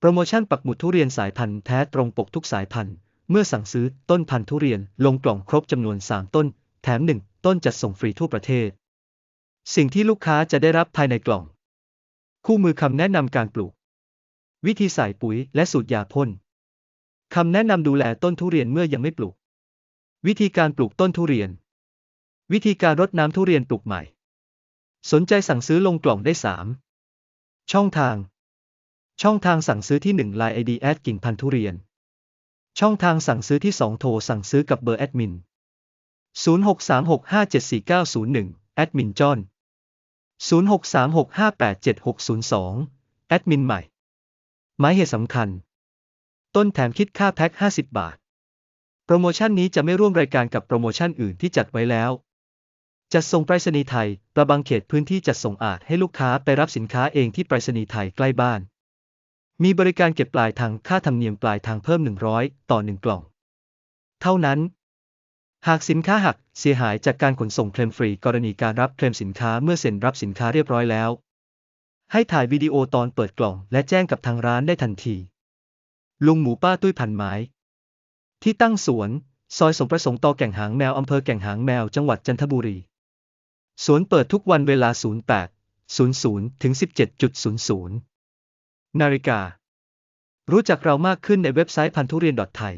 โปรโมชั่นปักหมุดทุเรียนสายพันธุ์แท้ตรงปกทุกสายพันธุ์ เมื่อสั่งซื้อต้นพันธุ์ทุเรียนลงกล่องครบจำนวน 3 ต้น แถม 1 ต้นจัดส่งฟรีทั่วประเทศ สิ่งที่ลูกค้าจะได้รับภายในกล่อง คู่มือคำแนะนำการปลูก วิธีใส่ปุ๋ยและสูตรยาพ่นคำแนะนำดูแลต้นทุเรียนเมื่อยังไม่ปลูก วิธีการปลูกต้นทุเรียน วิธีการรดน้ำทุเรียนปลูกใหม่ สนใจสั่งซื้อลงกล่องได้ 3 ช่องทาง ช่องทางสั่งซื้อที่ 1 Line ID แอดกิ่งพันธุเรียน ช่องทางสั่งซื้อที่ 2 โทรสั่งซื้อกับเบอร์แอดมิน 0636574901 แอดมินจอน 0636587602 แอดมินใหม่ หมายเหตุสำคัญ ต้นแถมคิดค่าแพ็ค 50 บาท โปรโมชั่นนี้จะไม่ร่วมรายการกับโปรโมชั่นอื่นที่จัดไว้แล้ว จัดส่งไปรษณีย์ไทย ประบังเขตพื้นที่จัดส่งอาจให้ลูกค้าไปรับสินค้าเองที่ไปรษณีย์ไทยใกล้บ้าน มีบริการเก็บปลายทางค่าธรรมเนียมปลายทางเพิ่ม 100 ต่อ 1 กล่อง เท่านั้น หากสินค้าหักเสียหายจากการขนส่งเคลมฟรีกรณีการรับเคลมสินค้าเมื่อเซ็นรับสินค้าเรียบร้อยแล้ว ให้ถ่ายวิดีโอตอนเปิดกล่อง และแจ้งกับทางร้านได้ทันที ลุงหมูป้าตุ้ยพันไม้ ที่ตั้งสวน ซอยสมประสงค์ต่อแก่งหางแมวอำเภอแก่งหางแมวจังหวัดจันทบุรี สวนเปิดทุกวันเวลา 08 00ถึง17.00 นาฬิกา รู้จักเรามากขึ้นในเว็บไซต์พันธุเรียน.ไทย